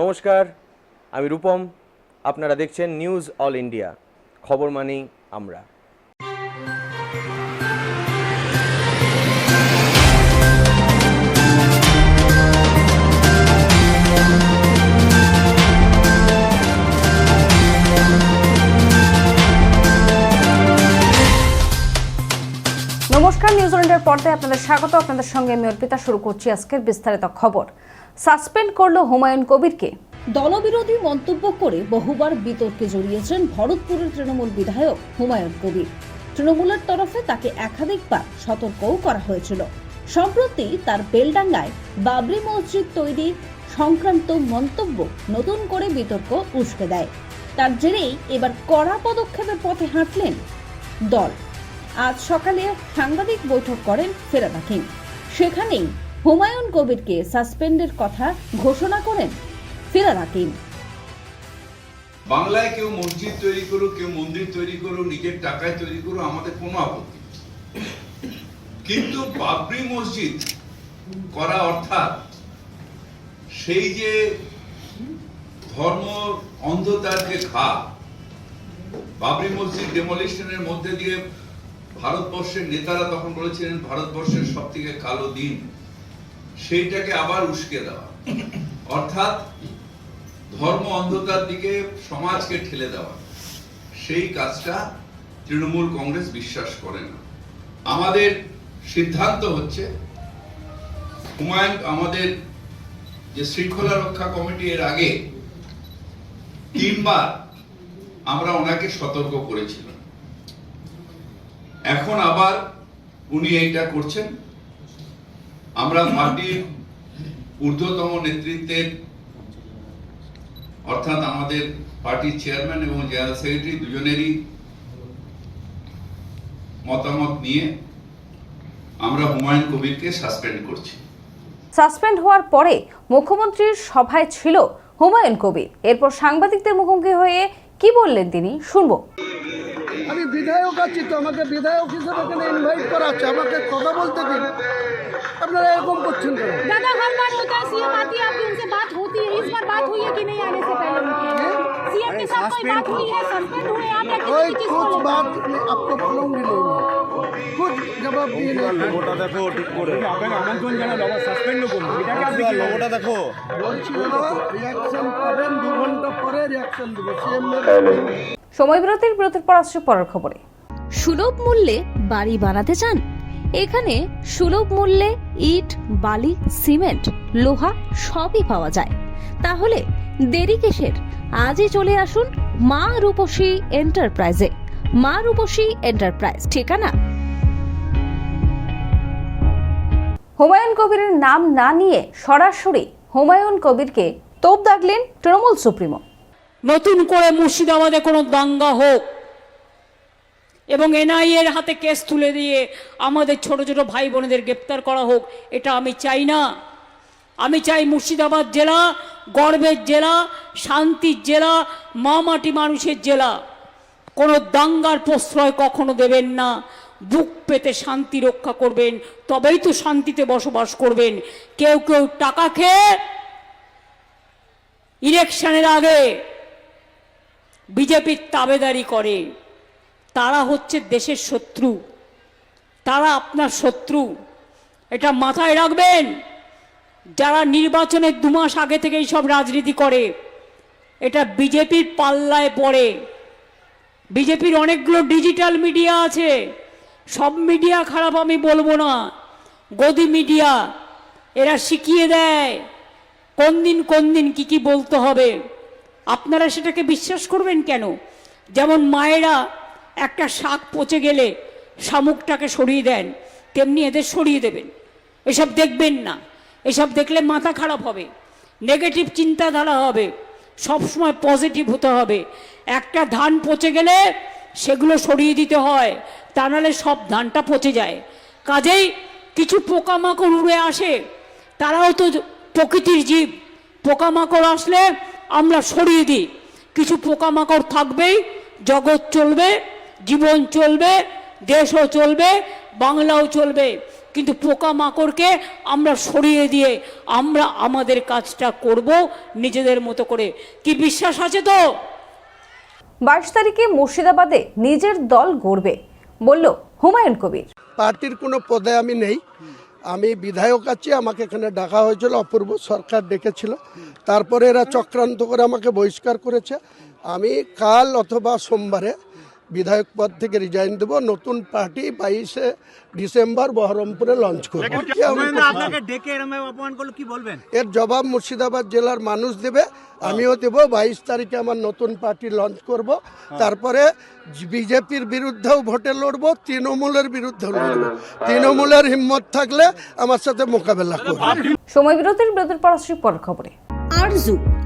নমস্কার, আমি রূপম। আপনারা দেখছেন নিউজ অল ইন্ডিয়া খবর মানেই আমরা। নমস্কার নিউজিল্যান্ডের পর্দায় আপনাদের স্বাগত। আপনাদের সঙ্গে আমি অর্পিতা, শুরু করছি আজকের বিস্তারিত খবর। সাসপেন্ড করল হুমায়ুন কবিরকে। দলবিরোধী মন্তব্য করে বহুবার বিতর্কে জড়িয়েছেন ভরতপুরের তৃণমূল বিধায়ক হুমায়ুন কবির। তৃণমূলের তরফে তাকে একাধিকবার সতর্কও করা হয়েছিল। সম্প্রতি তার বেলডাঙ্গায় বাবরি মসজিদ তৈরি সংক্রান্ত মন্তব্য নতুন করে বিতর্ক উস্কে দেয়। তার জেরেই এবার কড়া পদক্ষেপের পথে হাঁটলেন দল। আজ সকালে সাংবাদিক বৈঠক করেন ফেরাদ হাকিম। সেখানেই হুমায়ুন কবিরকে সাসপেন্ডের কথা ঘোষণা করেন ফিরাদ হাকিম। বাংলায় কেউ মসজিদ তৈরি করুক, কেউ মন্দির তৈরি করুক, নিজের টাকায় তৈরি করুক, আমাদের কোনো আপত্তি কিন্তু বাবরি মসজিদ করা অর্থাৎ সেই যে ধর্ম অন্ধতার যে ঘা বাবরি মসজিদ ডেমোলিশনের মধ্যে দিয়ে ভারতবর্ষের নেতারা তখন বলেছিলেন, ভারতবর্ষের সব থেকে কালো দিন সেইটাকে আবার উস্কে দেওয়া। অর্থাৎ ধর্ম অন্ধতার দিকে সমাজকে ঠেলে দেওয়া। সেই কাজটা তৃণমূল কংগ্রেস বিশ্বাস করে না। আমাদের সিদ্ধান্ত হচ্ছে, হুমায়ুন, আমাদের যে শৃঙ্খলা রক্ষা কমিটি এর আগে তিনবার আমরা ওনাকে সতর্ক করেছিলাম। এখন আবার উনি এইটা করছেন। আমরা পার্টির ঊর্ধ্বতম নেতৃত্বের অর্থাৎ আমাদের পার্টির চেয়ারম্যান এবং জেনারেল সেক্রেটারি দুজনেরই মতামত নিয়ে আমরা হুমায়ুন কবিরকে সাসপেন্ড করছি। সাসপেন্ড হওয়ার পরে মুখ্যমন্ত্রীর সভায় ছিল হুমায়ুন কবির। এরপর সাংবাদিকদের মুখোমুখি হয়ে কি বললেন তিনি? শুনব। আমি বিধায়ক আছি তো আমাকে বিধায়ক হিসেবে এখানে ইনভাইট করা আছে আমাকে কথা বলতে দিন। আপনারা এরকম করছেন কেন दादा हर बार होता है सीएम आती है आपकी उनसे बात होती है इस बार बात हुई है कि नहीं आने से पहले उनकी सीएम के साथ कोई बात हुई है सस्पेंड हुए आप या कोई किसी चीज कुछ को बात नहीं, आपको बोलूंगी नहीं मैं। कुछ जवाब दिए नहीं লোগোটা দেখো ঠিক করে আপনাকে আমন্ত্রণ জানালো আবার সাসপেন্ড করুন এটাকে আপনি লোগোটা দেখো বলছি দাদা রিয়াকশন পাবেন দু ঘন্টা পরে রিয়াকশন দেবো সিএম সময় বিরতির বিরতির পর আসছে পরের খবরে সুলভ মূল্যে বাড়ি বানাতে চান এখানে সুলভ মূল্যে ইট বালি সিমেন্ট লোহা সবই পাওয়া যায়। তাহলে দেরি কিসের? আজই চলে আসুন মা রূপসী এন্টারপ্রাইজে। মা রূপসী এন্টারপ্রাইজ ঠিকানা? হুমায়ুন কবিরের নাম না নিয়ে সরাসরি হুমায়ুন কবিরকে তোপ দাগলেন তৃণমূল সুপ্রিমো। নতুন করে মুর্শিদাবাদে কোনো দাঙ্গা হোক এবং এনআইএর হাতে কেস তুলে দিয়ে আমাদের ছোট ছোট ভাই বোনেদের গ্রেপ্তার করা হোক, এটা আমি চাই না। আমি চাই মুর্শিদাবাদ জেলা, গর্বের জেলা, শান্তির জেলা মা মাটি মানুষের জেলা। কোনো দাঙ্গার প্রশ্রয় কখনো দেবেন না। বুক পেতে শান্তি রক্ষা করবেন, তবেই তো শান্তিতে বসবাস করবেন। কেউ কেউ টাকা খেয়ে ইলেকশনের আগে বিজেপির তাবেদারি করে। তারা হচ্ছে দেশের শত্রু। তারা আপনার শত্রু। এটা মাথায় রাখবেন। যারা নির্বাচনের দু মাস আগে থেকেই সব রাজনীতি করে, এটা বিজেপির পাল্লায় পড়ে। বিজেপির অনেকগুলো ডিজিটাল মিডিয়া আছে। সব মিডিয়া খারাপ আমি বলব না। গদি মিডিয়া, এরা শিখিয়ে দেয়। কোন দিন কোন দিন কী কী বলতে হবে। আপনারা সেটাকে বিশ্বাস করবেন কেন? যেমন মায়েরা একটা শাক পচে গেলে শামুকটাকে সরিয়ে দেন, তেমনি এদের সরিয়ে দেবেন। এসব দেখবেন না। এসব দেখলে মাথা খারাপ হবে নেগেটিভ চিন্তাধারা হবে, সবসময় পজিটিভ হতে হবে। একটা ধান পচে গেলে সেগুলো সরিয়ে দিতে হয়, তা নাহলে সব ধানটা পচে যায়। কাজেই কিছু পোকামাকড় উড়ে আসে, তারাও তো প্রকৃতির জীব। পোকামাকড় আসলে আমরা সরিয়ে দিই। কিছু পোকামাকড় থাকবেই, জগৎ চলবে জীবন চলবে দেশও চলবে বাংলাও চলবে। কিন্তু পোকামাকড়কে আমরা সরিয়ে দিয়ে আমরা আমাদের কাজটা করব নিজেদের মতো করে। কি বিশ্বাস আছে তো? বাইশ তারিখে মুর্শিদাবাদে নিজের দল গড়বে বলল হুমায়ুন কবির। পার্টির কোনো পদে আমি নেই। আমি বিধায়ক আছি আমাকে এখানে ডাকা হয়েছিল অপূর্ব সরকার ডেকেছিল। তারপরে এরা চক্রান্ত করে আমাকে বহিষ্কার করেছে। আমি কাল অথবা সোমবারে বিধায়ক পদ থেকে রিজাইন দেবো। নতুন পার্টি বাইশে ডিসেম্বর বহরমপুরে লঞ্চ করব। এর জবাব মুর্শিদাবাদ জেলার মানুষ দেবে। আমিও দেবো। বাইশ তারিখে আমার নতুন পার্টি লঞ্চ করব। তারপরে বিজেপির বিরুদ্ধেও ভোটে লড়বো তৃণমূলের বিরুদ্ধেও লড়বো। তৃণমূলের হিম্মত থাকলে আমার সাথে মোকাবেলা করব। সময় বিরতির বিরতির পর আসছি পরের খবরে। Arzu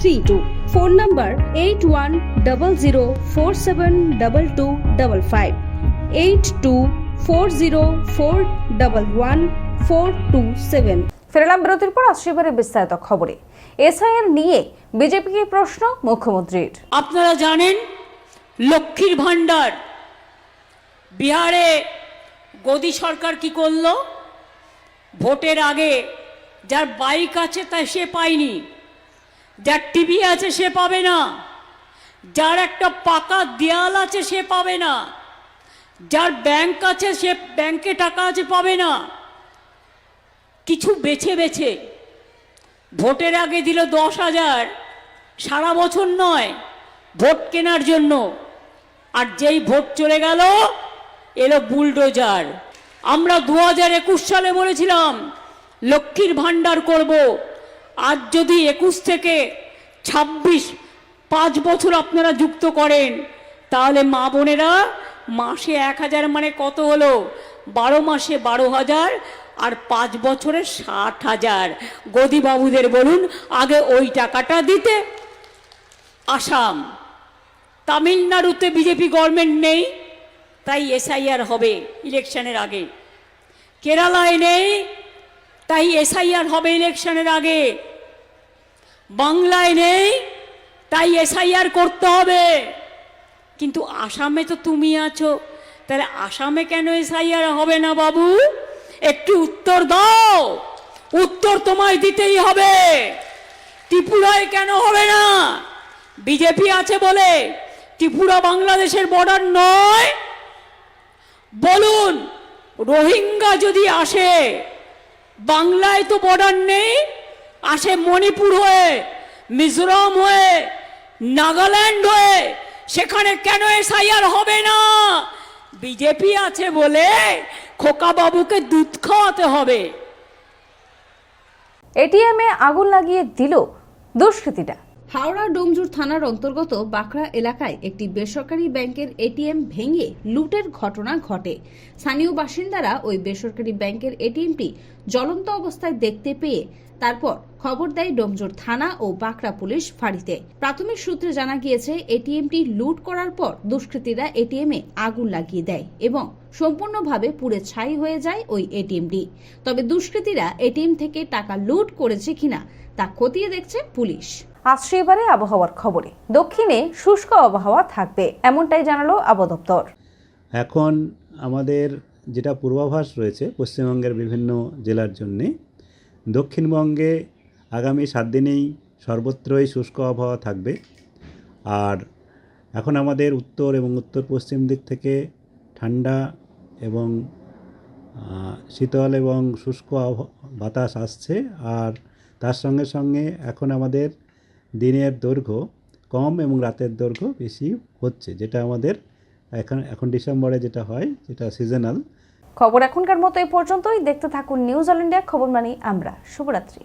three two phone number eight one double zero four seven double two double five eight two four zero four double one four two seven ফেরালাম বিরতির পর আসছি এবারে বিস্তারিত খবরে। এসআইআর নিয়ে বিজেপিকে প্রশ্ন মুখ্যমন্ত্রীর। আপনারা জানেন লক্ষ্মীর ভাণ্ডার বিহারে গদি সরকার কি করল? ভোটের আগে যার বাইক আছে তা সে পায়নি। যার টিভি আছে সে পাবে না। যার একটা পাকা দেয়াল আছে সে পাবে না। যার ব্যাংক আছে সে ব্যাংকে টাকা আছে পাবে না। কিছু বেছে বেছে, ভোটের আগে দিল দশ হাজার, সারা বছর নয়, ভোট কেনার জন্য। আর যেই ভোট চলে গেল, এলো বুলডোজার। আমরা দু হাজার একুশ সালে বলেছিলাম, লক্ষ্মীর ভাণ্ডার করব। আজ যদি একুশ থেকে ছাব্বিশ, পাঁচ বছর আপনারা যুক্ত করেন, তাহলে মা বোনেরা মাসে এক হাজার মানে কত হলো? বারো মাসে বারো হাজার আর পাঁচ বছরে ষাট হাজার। গদিবাবুদের বলুন, আগে ওই টাকাটা দিতে। আসাম। তামিলনাড়ুতে বিজেপি গভর্নমেন্ট নেই, তাই এসআইআর হবে ইলেকশনের আগে। কেরালায় নেই তাই এসআইআর হবে ইলেকশনের আগে। বাংলায় নেই, তাই এসআইআর করতে হবে। কিন্তু আসামে তো তুমি আছো, তাহলে আসামে কেন এসআইআর হবে না বাবু? একটু উত্তর দাও। উত্তর তোমায় দিতেই হবে। ত্রিপুরায় কেন হবে না? বিজেপি আছে বলে ত্রিপুরা বাংলাদেশের বর্ডার নয়। বলুন, রোহিঙ্গা যদি আসে বাংলায় তো বর্ডার নেই, আসে মণিপুর হয়ে, মিজোরাম হয়ে, নাগাল্যান্ড হয়ে, সেখানে কেন এসআইআর হবে না? বিজেপি আছে বলে খোকা বাবুকে দুধ খাওয়াতে হবে। এটিএমে আগুন লাগিয়ে দিল দুষ্কৃতীরা। হাওড়া ডোমজুর থানার অন্তর্গত বাঁকড়া এলাকায় একটি বেসরকারি ব্যাংকের এটিএম ভেঙে লুটের ঘটনা ঘটে। স্থানীয় বাসিন্দারা ওই বেসরকারি ব্যাংকের এটিএমটি জ্বলন্ত অবস্থায় দেখতে পেয়ে তারপর খবর দেয় ডোমজুর থানা ও বাঁকড়া পুলিশ ফাঁড়িতে। প্রাথমিক সূত্রে জানা গিয়েছে, এটিএমটি লুট করার পর দুষ্কৃতীরা এটিএমে আগুন লাগিয়ে দেয় এবং সম্পূর্ণভাবে পুড়ে ছাই হয়ে যায় ওই এটিএমটি। তবে দুষ্কৃতীরা এটিএম থেকে টাকা লুট করেছে কিনা তা খতিয়ে দেখছে পুলিশ। আসছে এবারে আবহাওয়ার খবরে। দক্ষিণে শুষ্ক আবহাওয়া থাকবে, এমনটাই জানালো আবহাওয়া দপ্তর। এখন আমাদের যেটা পূর্বাভাস রয়েছে পশ্চিমবঙ্গের বিভিন্ন জেলার জন্যে, দক্ষিণবঙ্গে আগামী সাত দিনেই সর্বত্রই শুষ্ক আবহাওয়া থাকবে। আর এখন আমাদের উত্তর এবং উত্তর পশ্চিম দিক থেকে ঠান্ডা এবং শীতল এবং শুষ্ক বাতাস আসছে। আর তার সঙ্গে সঙ্গে এখন আমাদের দিনের দৈর্ঘ্য কম এবং রাতের দৈর্ঘ্য বেশি হচ্ছে, যেটা আমাদের এখন এখন ডিসেম্বরে যেটা হয়, যেটা সিজনাল খবর এখনকার মতো এই পর্যন্তই। দেখতে থাকুন নিউজ অল ইন্ডিয়া খবর মানি আমরা। শুভরাত্রি।